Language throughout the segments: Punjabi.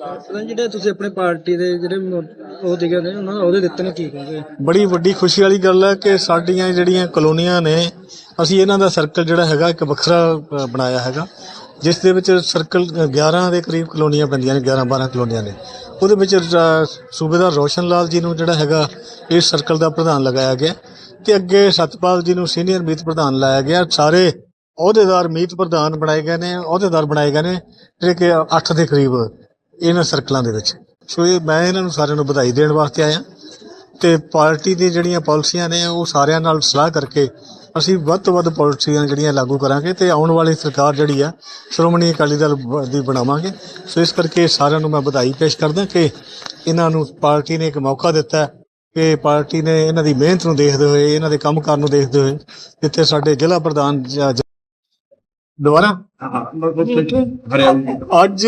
ਪਤਾ ਜਿਹੜੇ ਤੁਸੀਂ ਆਪਣੇ ਪਾਰਟੀ ਦੇ ਜਿਹੜੇ ਮ- ਉਹ ਦਿਗੇ ਨੇ ਉਹਨਾਂ ਦਾ ਉਹਦੇ ਦਿੱਤੇ ਨੇ ਕੀ ਕਹਿੰਦੇ ਬੜੀ ਵੱਡੀ ਖੁਸ਼ੀ ਵਾਲੀ ਗੱਲ ਹੈ ਕਿ ਸਾਡੀਆਂ ਜਿਹੜੀਆਂ ਕਲੋਨੀਆਂ ਨੇ ਅਸੀਂ ਇਹਨਾਂ ਦਾ ਸਰਕਲ ਜਿਹੜਾ ਹੈਗਾ ਇੱਕ ਵੱਖਰਾ ਅ, ਬਣਾਇਆ ਹੈਗਾ ਜਿਸ ਦੇ ਵਿੱਚ ਸਰਕਲ 11 ਦੇ ਕਰੀਬ ਕਲੋਨੀਆਂ ਪੈਂਦੀਆਂ ਨੇ 11 12 ਕਲੋਨੀਆਂ ਨੇ। ਉਹਦੇ ਵਿੱਚ ਅ, ਸੂਬੇਦਾਰ ਰੋਸ਼ਨ ਲਾਲ ਜੀ ਨੂੰ ਜਿਹੜਾ ਹੈਗਾ ਇਸ ਸਰਕਲ ਦਾ ਪ੍ਰਧਾਨ ਲਗਾਇਆ ਗਿਆ ਤੇ ਅੱਗੇ ਸਤਪਾਲ ਜੀ ਨੂੰ ਸੀਨੀਅਰ ਮੀਤ ਪ੍ਰਧਾਨ ਲਾਇਆ ਗਿਆ ਸਾਰੇ ਅਹੁਦੇਦਾਰ ਮੀਤ ਪ੍ਰਧਾਨ ਬਣਾਏ ਗਏ ਨੇ ਅਹੁਦੇਦਾਰ ਬਣਾਏ ਗਏ ਨੇ ਜਿਹੜੇ ਕਿ 8 ਦੇ ਕਰੀਬ ਇਹਨਾਂ ਸਰਕਲਾਂ ਦੇ ਵਿੱਚ। ਸੋ ਇਹ ਮੈਂ ਇਹਨਾਂ ਨੂੰ ਸਾਰਿਆਂ ਨੂੰ ਵਧਾਈ ਦੇਣ ਵਾਸਤੇ ਆਇਆ। ਤੇ ਪਾਰਟੀ ਦੀ ਜਿਹੜੀਆਂ ਪਾਲਿਸੀਆਂ ਨੇ ਉਹ ਸਾਰਿਆਂ ਨਾਲ ਸਲਾਹ ਕਰਕੇ ਅਸੀਂ ਵੱਧ ਤੋਂ ਵੱਧ ਪਾਲਿਸੀਆਂ ਜਿਹੜੀਆਂ ਲਾਗੂ ਕਰਾਂਗੇ ਤੇ ਆਉਣ ਵਾਲੀ ਸਰਕਾਰ ਜਿਹੜੀ ਆ ਸ਼੍ਰੋਮਣੀ ਅਕਾਲੀ ਦਲ ਦੀ ਬਣਾਵਾਂਗੇ। ਸੋ ਇਸ ਕਰਕੇ ਸਾਰਿਆਂ ਨੂੰ ਮੈਂ ਵਧਾਈ ਪੇਸ਼ ਕਰਦਾ ਕਿ ਇਹਨਾਂ ਨੂੰ ਪਾਰਟੀ ਨੇ ਇੱਕ ਮੌਕਾ ਦਿੱਤਾ ਕਿ ਪਾਰਟੀ ਨੇ ਇਹਨਾਂ ਦੀ ਮਿਹਨਤ ਨੂੰ ਦੇਖਦੇ ਹੋਏ ਇਹਨਾਂ ਦੇ ਕੰਮ ਕਰਨ ਨੂੰ ਦੇਖਦੇ ਹੋਏ ਜਿੱਥੇ ਸਾਡੇ ਜ਼ਿਲ੍ਹਾ ਪ੍ਰਧਾਨ ਦੁਬਾਰਾ? ਅੱਜ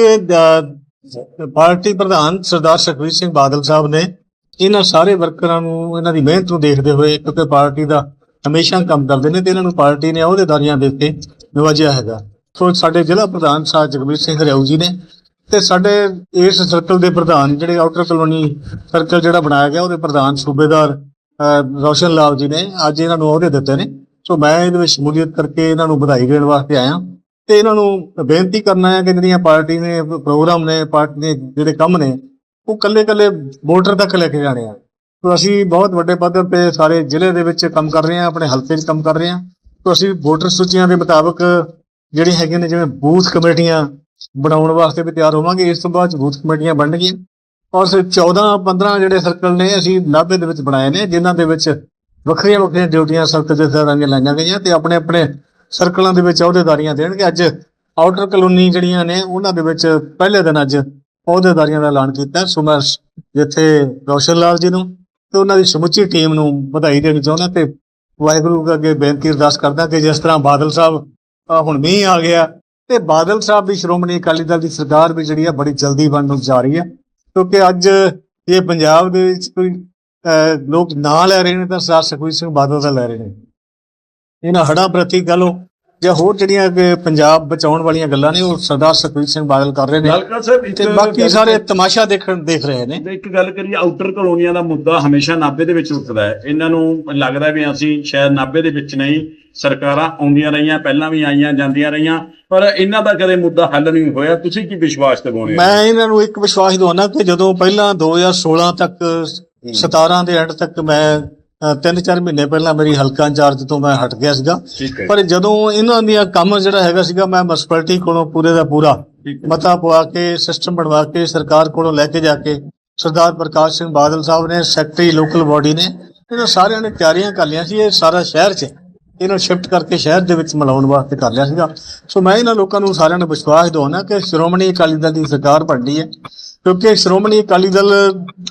ਪਾਰਟੀ ਪ੍ਰਧਾਨ ਸਰਦਾਰ ਸੁਖਬੀਰ ਸਿੰਘ ਬਾਦਲ ਸਾਹਿਬ ਨੇ ਇਹਨਾਂ ਸਾਰੇ ਵਰਕਰਾਂ ਨੂੰ, ਇਹਨਾਂ ਦੀ ਮਿਹਨਤ ਨੂੰ ਦੇਖਦੇ ਹੋਏ ਕਿਉਂਕਿ ਪਾਰਟੀ ਦਾ ਹਮੇਸ਼ਾ ਕੰਮ ਕਰਦੇ ਨੇ ਤੇ ਇਹਨਾਂ ਨੂੰ ਪਾਰਟੀ ਨੇ ਅਹੁਦੇਦਾਰੀਆਂ ਦੇ ਕੇ ਨਿਵਾਜਿਆ ਹੈਗਾ। ਸੋ ਸਾਡੇ ਜ਼ਿਲ੍ਹਾ ਪ੍ਰਧਾਨ ਸਾਹਿਬ ਜਗਬੀਰ ਸਿੰਘ ਹਰਿਆਊ ਜੀ ਨੇ ਤੇ ਸਾਡੇ ਇਸ ਸਰਕਲ ਦੇ ਪ੍ਰਧਾਨ ਜਿਹੜੇ ਆਊਟਰ ਕਲੋਨੀ ਸਰਕਲ ਜਿਹੜਾ ਬਣਾਇਆ ਗਿਆ, ਉਹਦੇ ਪ੍ਰਧਾਨ ਸੂਬੇਦਾਰ ਰੋਸ਼ਨ ਲਾਲ ਜੀ ਨੇ ਅੱਜ ਇਹਨਾਂ ਨੂੰ ਅਹੁਦੇ ਦਿੱਤੇ ਨੇ। ਸੋ ਮੈਂ ਇਹਦੇ ਵਿੱਚ ਸ਼ਮੂਲੀਅਤ ਕਰਕੇ ਇਹਨਾਂ ਨੂੰ ਵਧਾਈ ਦੇਣ ਵਾਸਤੇ ਆਇਆ। ਤੇ ਇਹਨਾਂ ਨੂੰ ਬੇਨਤੀ ਕਰਨਾ ਹੈ ਕਿ ਜਿਹੜੀਆਂ ਪਾਰਟੀ ਨੇ, ਪ੍ਰੋਗਰਾਮ ਨੇ, ਪਾਰਟੀ ਦੇ ਜਿਹੜੇ ਕੰਮ ਨੇ, ਉਹ ਕੱਲੇ ਕੱਲੇ ਵੋਟਰ ਤੱਕ ਲੈ ਕੇ ਜਾਣੇ ਆ। ਤੋ ਅਸੀਂ ਬਹੁਤ ਵੱਡੇ ਪੱਧਰ ਤੇ ਸਾਰੇ ਜ਼ਿਲ੍ਹੇ ਦੇ ਵਿੱਚ ਕੰਮ ਕਰ ਰਹੇ ਹਾਂ, ਆਪਣੇ ਹਲਕੇ 'ਚ ਕੰਮ ਕਰ ਰਹੇ ਹਾਂ। ਤੋ ਅਸੀਂ ਵੋਟਰ ਸੂਚੀਆਂ ਦੇ ਮੁਤਾਬਕ ਜਿਹੜੀ ਹੈਗੀਆਂ ਨੇ, ਜਿਵੇਂ ਬੂਥ ਕਮੇਟੀਆਂ ਬਣਾਉਣ ਵਾਸਤੇ ਵੀ ਤਿਆਰ ਹੋਵਾਂਗੇ, ਇਸ ਤੋਂ ਬਾਅਦ 'ਚ ਬੂਥ ਕਮੇਟੀਆਂ ਬਣਨਗੀਆਂ। ਔਰ ਸੇ 14 15 ਜਿਹੜੇ ਸਰਕਲ ਨੇ, ਅਸੀਂ ਨਾਭੇ ਦੇ ਵਿੱਚ ਬਣਾਏ ਨੇ, ਜਿਨ੍ਹਾਂ ਦੇ ਵਿੱਚ ਵੱਖਰੀਆਂ ਵੱਖਰੀਆਂ ਡਿਊਟੀਆਂ ਸਰਕਲ ਦੇ ਸਰਾਂਗੇ ਲਾਈਆਂ ਗਈਆਂ ਤੇ ਆਪਣੇ ਆਪਣੇ ਸਰਕਲਾਂ ਦੇ ਵਿੱਚ ਅਹੁਦੇਦਾਰੀਆਂ ਦੇਣਗੇ। ਅੱਜ ਆਊਟਰ ਕਲੋਨੀ ਜਿਹੜੀਆਂ ਨੇ, ਉਹਨਾਂ ਦੇ ਵਿੱਚ ਪਹਿਲੇ ਦਿਨ ਅੱਜ ਅਹੁਦੇਦਾਰੀਆਂ ਦਾ ਐਲਾਨ ਕੀਤਾ ਸੋ ਜਿੱਥੇ ਰੌਸ਼ਨ ਲਾਲ ਜੀ ਨੂੰ ਤੇ ਉਹਨਾਂ ਦੀ ਸਮੁੱਚੀ ਟੀਮ ਨੂੰ ਵਧਾਈ ਦੇਣੀ ਚਾਹੁੰਦਾ ਤੇ ਵਾਹਿਗੁਰੂ ਅੱਗੇ ਬੇਨਤੀ ਅਰਦਾਸ ਕਰਦਾ ਕਿ ਜਿਸ ਤਰ੍ਹਾਂ ਬਾਦਲ ਸਾਹਿਬ ਹੁਣ ਮੀਂਹ ਆ ਗਿਆ ਤੇ ਬਾਦਲ ਸਾਹਿਬ ਦੀ ਸ਼੍ਰੋਮਣੀ ਅਕਾਲੀ ਦਲ ਦੀ ਸਰਕਾਰ ਵੀ ਜਿਹੜੀ ਆ ਬੜੀ ਜਲਦੀ ਬਣਨ ਜਾ ਰਹੀ ਹੈ। ਕਿਉਂਕਿ ਅੱਜ ਇਹ ਪੰਜਾਬ ਦੇ ਵਿੱਚ ਕੋਈ ਲੋਕ ਨਾਂ ਲੈ ਰਹੇ ਨੇ ਤਾਂ ਸਰਦਾਰ ਸੁਖਬੀਰ ਸਿੰਘ ਬਾਦਲ ਦਾ ਲੈ ਰਹੇ ਨੇ। ਇਹਨਾਂ ਹੜ੍ਹਾਂ ਪ੍ਰਤੀ ਗੱਲ ਉਹ ਜਾਂ ਹੋਰ ਜਿਹੜੀਆਂ ਕਿ ਪੰਜਾਬ ਬਚਾਉਣ ਵਾਲੀਆਂ ਗੱਲਾਂ ਨੇ ਉਹ ਸਰਦਾਰ ਸੁਖਬੀਰ ਸਿੰਘ ਬਾਦਲ ਕਰ ਰਹੇ ਨੇ। ਤੇ ਬਾਕੀ ਸਾਰੇ ਤਮਾਸ਼ਾ ਦੇਖਣ ਦੇਖ ਰਹੇ ਨੇ। ਇੱਕ ਗੱਲ ਕਰੀਏ ਆਊਟਰ ਕਲੋਨੀਆਂ ਦਾ ਮੁੱਦਾ ਹਮੇਸ਼ਾ ਨਾਭੇ ਦੇ ਵਿੱਚ ਉੱਠਦਾ ਹੈ। ਇਹਨਾਂ ਨੂੰ ਲੱਗਦਾ ਵੀ ਅਸੀਂ ਸ਼ਾਇਦ ਨਾਭੇ ਦੇ ਵਿੱਚ ਨਹੀਂ ਸਰਕਾਰਾਂ ਆਉਂਦੀਆਂ ਰਹੀਆਂ ਪਹਿਲਾਂ ਵੀ ਆਈਆਂ ਜਾਂਦੀਆਂ ਰਹੀਆਂ ਪਰ ਇਹਨਾਂ ਦਾ ਕਦੇ ਮੁੱਦਾ ਹੱਲ ਨਹੀਂ ਹੋਇਆ। ਤੁਸੀਂ ਕੀ ਵਿਸ਼ਵਾਸ ਦਿਵਾਉਂਦੇ ਹੋ? ਮੈਂ ਇਹਨਾਂ ਨੂੰ ਇੱਕ ਵਿਸ਼ਵਾਸ ਦਿਵਾਉਣਾ ਕਿ ਜਦੋਂ ਪਹਿਲਾਂ 2016 ਤੱਕ 17 ਦੇ ਐਂਡ ਤੱਕ ਮੈਂ ਤਿੰਨ ਚਾਰ ਮਹੀਨੇ ਪਹਿਲਾਂ ਮੇਰੀ ਹਲਕਾ ਇੰਚਾਰਜ ਤੋਂ ਮੈਂ ਹਟ ਗਿਆ ਸੀਗਾ। ਪਰ ਜਦੋਂ ਇਹਨਾਂ ਦੀਆਂ ਕੰਮ ਜਿਹੜਾ ਹੈਗਾ ਸੀਗਾ ਮੈਂ ਮਿਊਨਿਸਪੈਲਿਟੀ ਕੋਲੋਂ ਪੂਰੇ ਦਾ ਪੂਰਾ ਮਤਾ ਪਵਾ ਕੇ ਸਿਸਟਮ ਬਣਵਾ ਕੇ ਸਰਕਾਰ ਕੋਲੋਂ ਲੈ ਕੇ ਜਾ ਕੇ ਸਰਦਾਰ ਪ੍ਰਕਾਸ਼ ਸਿੰਘ ਬਾਦਲ ਸਾਹਿਬ ਨੇ ਸੈਕਟਰੀ ਲੋਕਲ ਬਾਡੀ ਨੇ ਇਹਨਾਂ ਸਾਰਿਆਂ ਨੇ ਤਿਆਰੀਆਂ ਕਰ ਲਿਆ ਸੀ। ਇਹ ਸਾਰਾ ਸ਼ਹਿਰ 'ਚ ਇਹਨਾਂ ਸ਼ਿਫਟ ਕਰਕੇ ਸ਼ਹਿਰ ਦੇ ਵਿੱਚ ਮਿਲਾਉਣ ਵਾਸਤੇ ਕਰ ਲਿਆ ਸੀਗਾ। ਸੋ ਮੈਂ ਇਹਨਾਂ ਲੋਕਾਂ ਨੂੰ ਸਾਰਿਆਂ ਨੂੰ ਵਿਸ਼ਵਾਸ ਦਿਵਾਉਣਾ ਕਿ ਸ਼੍ਰੋਮਣੀ ਅਕਾਲੀ ਦਲ ਦੀ ਸਰਕਾਰ ਬਣਨੀ ਹੈ। ਕਿਉਂਕਿ ਸ਼੍ਰੋਮਣੀ ਅਕਾਲੀ ਦਲ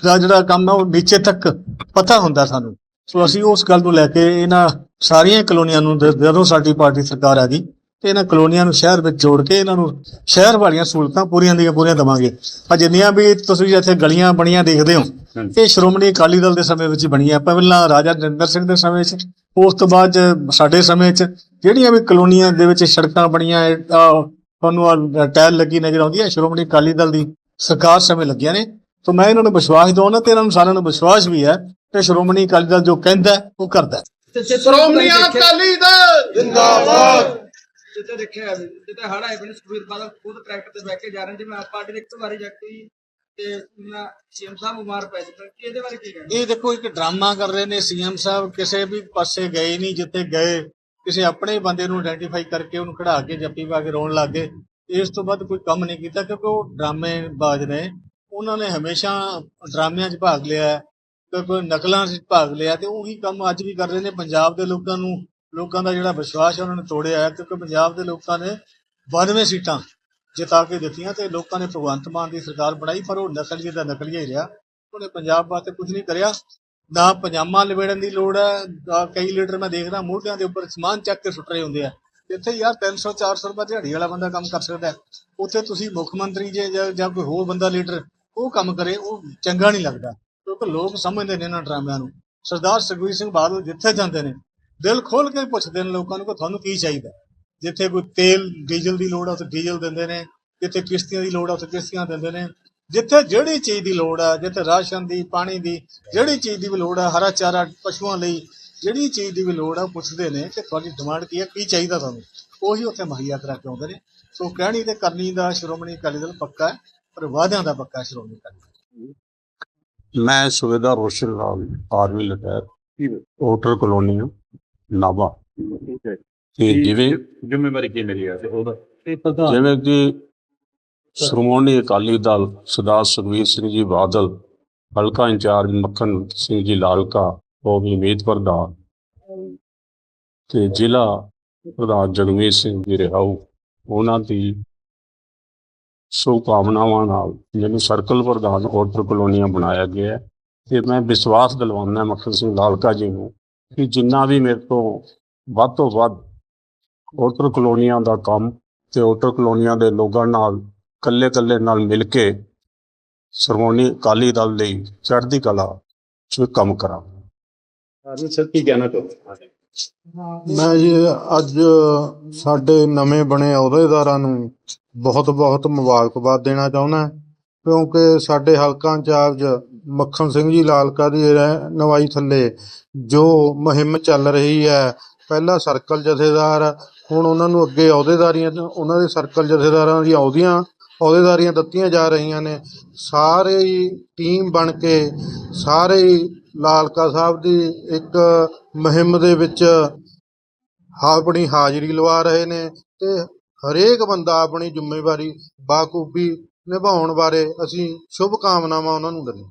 ਦਾ ਜਿਹੜਾ ਕੰਮ ਹੈ ਉਹ ਨੀਚੇ ਤੱਕ ਪਤਾ ਹੁੰਦਾ ਸਾਨੂੰ। ਸੋ ਅਸੀਂ ਉਸ ਗੱਲ ਨੂੰ ਲੈ ਕੇ ਇਹਨਾਂ ਸਾਰੀਆਂ ਕਲੋਨੀਆਂ ਨੂੰ ਜਦੋਂ ਸਾਡੀ ਪਾਰਟੀ ਸਰਕਾਰ ਆ ਗਈ ਤੇ ਇਹਨਾਂ ਕਲੋਨੀਆਂ ਨੂੰ ਸ਼ਹਿਰ ਵਿੱਚ ਜੋੜ ਕੇ ਇਹਨਾਂ ਨੂੰ ਸ਼ਹਿਰ ਵਾਲੀਆਂ ਸਹੂਲਤਾਂ ਪੂਰੀਆਂ ਦੀਆਂ ਪੂਰੀਆਂ ਦਵਾਂਗੇ ਆ ਜਿੰਨੀਆਂ ਵੀ ਤੁਸੀਂ ਇੱਥੇ ਗਲੀਆਂ ਬਣੀਆਂ ਦੇਖਦੇ ਹੋ। ਇਹ ਸ਼੍ਰੋਮਣੀ ਅਕਾਲੀ ਦਲ ਦੇ ਸਮੇਂ ਵਿੱਚ ਬਣੀਆਂ ਪਹਿਲਾਂ ਰਾਜਾ ਨਰਿੰਦਰ ਸਿੰਘ ਦੇ ਸਮੇਂ 'ਚ ਉਸ ਤੋਂ ਬਾਅਦ ਸਾਡੇ ਸਮੇਂ 'ਚ ਜਿਹੜੀਆਂ ਵੀ ਕਲੋਨੀਆਂ ਦੇ ਵਿੱਚ ਸੜਕਾਂ ਬਣੀਆਂ ਤੁਹਾਨੂੰ ਟਾਇਲ ਲੱਗੀ ਨਜ਼ਰ ਆਉਂਦੀ ਹੈ ਸ਼੍ਰੋਮਣੀ ਅਕਾਲੀ ਦਲ ਦੀ ਸਰਕਾਰ ਸਮੇਂ ਲੱਗੀਆਂ ਨੇ ਤਾਂ ਮੈਂ ਇਹਨਾਂ ਨੂੰ ਵਿਸ਼ਵਾਸ ਦਵਾਉਣਾ ਤੇ ਇਹਨਾਂ ਨੂੰ ਸਾਰਿਆਂ ਨੂੰ ਵਿਸ਼ਵਾਸ ਵੀ ਹੈ ਕਿ ਸ਼੍ਰੋਮਣੀ ਅਕਾਲੀ ਦਲ ਜੋ ਕਹਿੰਦਾ ਉਹ ਕਰਦਾ। ਸ਼੍ਰੋਮਣੀ ਅਕਾਲੀ ਜਿੰਦਾਬਾਦ! ਜਿੱਤੇ ਦੇਖਿਆ ਜਿੱਤੇ ਹੜਾ ਹੈ ਬਣੇ ਸੁਖਬੀਰ ਬਾਦਲ ਖੁਦ ਟਰੈਕਟਰ ਤੇ ਬਹਿ ਕੇ ਜਾ ਰਹੇ ਨੇ ਜਿਵੇਂ ਆਪ ਪਾਰਟੀ ਦੇ ਇੱਕ ਵਾਰੀ ਜਾ ਕੇ ਹੀ ਤੇ ਸੀਐਮ ਸਾਹਿਬ ਬਿਮਾਰ ਪੈ ਚੁੱਕੇ ਕਿ ਇਹਦੇ ਬਾਰੇ ਕੀ ਕਹਿਣਾ? ਇਹ ਦੇਖੋ ਇੱਕ ਡਰਾਮਾ ਕਰ ਰਹੇ ਨੇ। ਸੀਐਮ ਸਾਹਿਬ ਕਿਸੇ ਵੀ ਪਾਸੇ ਗਏ ਨਹੀਂ ਜਿੱਥੇ ਗਏ। ਕਿਸੇ ਆਪਣੇ ਬੰਦੇ ਨੂੰ ਆਇਡੈਂਟੀਫਾਈ ਕਰਕੇ ਉਹਨੂੰ ਖੜਾ ਕੇ ਜੱਫੀ ਪਾ ਕੇ ਰੋਣ ਲੱਗ ਗਏ। ਇਸ ਤੋਂ ਬਾਅਦ ਕੋਈ ਕੰਮ ਨਹੀਂ ਕੀਤਾ ਕਿਉਂਕਿ ਉਹ ਡਰਾਮੇ ਬਾਜ਼ ਨੇ। ਉਹਨਾਂ ਨੇ ਹਮੇਸ਼ਾ ਡਰਾਮਿਆਂ 'ਚ ਭਾਗ ਲਿਆ ਹੈ ਨਕਲਾਂ 'ਚ ਭਾਗ ਲਿਆ ਤੇ ਉਹੀ ਕੰਮ ਅੱਜ ਵੀ ਕਰ ਰਹੇ ਨੇ। ਪੰਜਾਬ ਦੇ ਲੋਕਾਂ ਨੂੰ, ਲੋਕਾਂ ਦਾ ਜਿਹੜਾ ਵਿਸ਼ਵਾਸ ਉਹਨਾਂ ਨੇ ਤੋੜਿਆ ਹੈ ਕਿਉਂਕਿ ਪੰਜਾਬ ਦੇ ਲੋਕਾਂ ਨੇ 92 ਸੀਟਾਂ ਜਿਤਾ ਕੇ ਦਿੱਤੀਆਂ ਤੇ ਲੋਕਾਂ ਨੇ ਭਗਵੰਤ ਮਾਨ ਦੀ ਸਰਕਾਰ ਬਣਾਈ, ਪਰ ਉਹ ਨਕਲੀਏ ਦਾ ਨਕਲੀਆ ਹੀ ਰਿਹਾ। ਉਹਨੇ ਪੰਜਾਬ ਵਾਸਤੇ ਕੁਝ ਨਹੀਂ ਕਰਿਆ। ਨਾ ਪਜਾਮਾ ਲਵੇੜਨ ਦੀ ਲੋੜ ਹੈ ਆਹ ਕਈ ਲੀਡਰ ਮੈਂ ਦੇਖਦਾ ਮੋਢਿਆਂ ਦੇ ਉੱਪਰ ਸਮਾਨ ਚੱਕ ਕੇ ਸੁੱਟ ਰਹੇ ਹੁੰਦੇ ਆ। ਇੱਥੇ ਯਾਰ 300 400 ਰੁਪਏ ਦਿਹਾੜੀ ਵਾਲਾ ਬੰਦਾ ਕੰਮ ਕਰ ਸਕਦਾ ਉੱਥੇ ਤੁਸੀਂ ਮੁੱਖ ਮੰਤਰੀ ਜੇ ਜਾਂ ਕੋਈ ਹੋਰ ਬੰਦਾ ਲੀਡਰ ਉਹ ਕੰਮ ਕਰੇ, ਉਹ ਚੰਗਾ ਨਹੀਂ ਲੱਗਦਾ। ਕਿਉਂਕਿ ਲੋਕ ਸਮਝਦੇ ਨੇ ਇਹਨਾਂ ਡਰਾਮਿਆਂ ਨੂੰ। ਸਰਦਾਰ ਸੁਖਬੀਰ ਸਿੰਘ ਬਾਦਲ ਜਿੱਥੇ ਜਾਂਦੇ ਨੇ, ਦਿਲ ਖੋਲ ਕੇ ਪੁੱਛਦੇ ਨੇ ਲੋਕਾਂ ਨੂੰ ਕਿ ਤੁਹਾਨੂੰ ਕੀ ਚਾਹੀਦਾ? ਜਿੱਥੇ ਕੋਈ ਤੇਲ, ਡੀਜ਼ਲ ਦੀ ਲੋੜ ਆ, ਉੱਥੇ ਡੀਜ਼ਲ ਦਿੰਦੇ ਨੇ। ਜਿੱਥੇ ਕਿਸ਼ਤੀਆਂ ਦੀ ਲੋੜ ਆ, ਉੱਥੇ ਕਿਸ਼ਤੀਆਂ ਦਿੰਦੇ ਨੇ। ਜਿੱਥੇ ਜਿਹੜੀ ਚੀਜ਼ ਦੀ ਲੋੜ ਹੈ ਜਿੱਥੇ ਰਾਸ਼ਨ ਦੀ, ਪਾਣੀ ਦੀ, ਜਿਹੜੀ ਚੀਜ਼ ਦੀ ਵੀ ਲੋੜ ਹੈ ਹਰਾ ਚਾਰਾ ਪਸ਼ੂਆਂ ਲਈ ਜਿਹੜੀ ਚੀਜ਼ ਦੀ ਵੀ ਲੋੜ ਆ, ਉਹ ਪੁੱਛਦੇ ਨੇ ਕਿ ਤੁਹਾਡੀ ਡਿਮਾਂਡ ਕੀ ਹੈ ਕੀ ਚਾਹੀਦਾ ਤੁਹਾਨੂੰ? ਉਹੀ ਉੱਥੇ ਮੁਹੱਈਆ ਕਰਾ ਕੇ ਆਉਂਦੇ ਨੇ। ਸੋ ਕਹਿਣੀ ਤੇ ਕਰਨੀ ਦਾ ਸ਼੍ਰੋਮਣੀ ਅਕਾਲੀ ਦਲ ਪੱਕਾ ਹੈ। ਪਰ ਵਾਅਦਿਆਂ ਦਾ ਪੱਕਾ ਸ਼੍ਰੋਮਣੀ ਦਲ ਮੈਂ ਸੁਬੇਦਾਰ ਰੋਸ਼ਨ ਲਾਲ ਆਰਮੀ ਲਟੈਰ ਹੋਟਲ ਕਲੋਨੀ ਨਾਭਾ। ਤੇ ਜਿਵੇਂ ਜ਼ਿੰਮੇਵਾਰੀ ਕੀ ਮੇਰੀ ਹੈ ਤੇ ਉਹਦਾ? ਜਿਵੇਂ ਕਿ ਸ਼੍ਰੋਮਣੀ ਅਕਾਲੀ ਦਲ ਸਰਦਾਰ ਸੁਖਬੀਰ ਸਿੰਘ ਜੀ ਬਾਦਲ ਹਲਕਾ ਇੰਚਾਰਜ ਮੱਖਣ ਸਿੰਘ ਜੀ ਲਾਲਕਾ ਉਹ ਵੀ ਉਮੀਦ ਪ੍ਰਧਾਨ ਤੇ ਜ਼ਿਲ੍ਹਾ ਪ੍ਰਧਾਨ ਜਗਮੀਤ ਸਿੰਘ ਜੀ ਰਿਹਾਊ ਉਹਨਾਂ ਦੀ ਸੁਭਕਾਮਨਾਵਾਂ ਨਾਲ ਮੈਨੂੰ ਸਰਕਲ ਪ੍ਰਧਾਨ ਹੋਟਲ ਕਲੋਨੀਆਂ ਬਣਾਇਆ ਗਿਆ ਹੈ ਤੇ ਮੈਂ ਵਿਸ਼ਵਾਸ ਦਿਲਵਾਉਂਦਾ ਮੱਖਣ ਸਿੰਘ ਲਾਲਕਾ ਜੀ ਨੂੰ ਕਿ ਜਿੰਨਾ ਵੀ ਮੇਰੇ ਤੋਂ ਵੱਧ ਤੋਂ ਵੱਧ ਹੋਟਲ ਕਲੋਨੀਆਂ ਦਾ ਕੰਮ ਤੇ ਹੋਟਲ ਕਲੋਨੀਆਂ ਦੇ ਲੋਕਾਂ ਨਾਲ ਕੱਲੇ ਕੱਲੇ ਨਾਲ ਮਿਲ ਕੇ ਸ਼੍ਰੋਮਣੀ ਅਕਾਲੀ ਦਲ ਲਈ ਚੜ੍ਹਦੀ ਕਲਾ ਚ ਕੰਮ ਕਰਾਂ। ਆਰਮੀ ਸਰ ਕੀ ਕਹਿਣਾ ਚਾਹੁੰਦੇ ਮੈਂ ਜੀ ਅੱਜ ਸਾਡੇ ਨਵੇਂ ਬਣੇ ਅਹੁਦੇਦਾਰਾਂ ਨੂੰ ਬਹੁਤ ਬਹੁਤ ਮੁਬਾਰਕਬਾਦ ਦੇਣਾ ਚਾਹੁੰਦਾ ਕਿਉਂਕਿ ਸਾਡੇ ਹਲਕਾ ਇੰਚਾਰਜ ਮੱਖਣ ਸਿੰਘ ਜੀ ਲਾਲਕਾ ਦੀ ਨਵਾਈ ਥੱਲੇ ਜੋ ਮੁਹਿੰਮ ਚੱਲ ਰਹੀ ਹੈ, ਪਹਿਲਾ ਸਰਕਲ ਜਥੇਦਾਰ, ਹੁਣ ਉਹਨਾਂ ਨੂੰ ਅੱਗੇ ਅਹੁਦੇਦਾਰੀਆਂ ਉਹਨਾਂ ਦੇ ਸਰਕਲ ਜਥੇਦਾਰਾਂ ਦੀਆਂ ਅਹੁਦੀਆਂ, ਅਹੁਦੇਦਾਰੀਆਂ ਦਿੱਤੀਆਂ ਜਾ ਰਹੀਆਂ ਨੇ, ਸਾਰੇ ਹੀ ਟੀਮ ਬਣ ਕੇ, ਸਾਰੇ ਹੀ ਲਾਲਕਾ ਸਾਹਿਬ ਦੀ ਇੱਕ ਮੁਹਿੰਮ ਦੇ ਵਿੱਚ ਆਪਣੀ ਹਾਜ਼ਰੀ ਲਵਾ ਰਹੇ ਨੇ, ਤੇ ਹਰੇਕ ਬੰਦਾ ਆਪਣੀ ਜ਼ਿੰਮੇਵਾਰੀ ਬਾਖੂਬੀ ਨਿਭਾਉਣ ਬਾਰੇ ਅਸੀਂ ਸ਼ੁਭ ਕਾਮਨਾਵਾਂ ਉਹਨਾਂ ਨੂੰ ਦਿੰਦੇ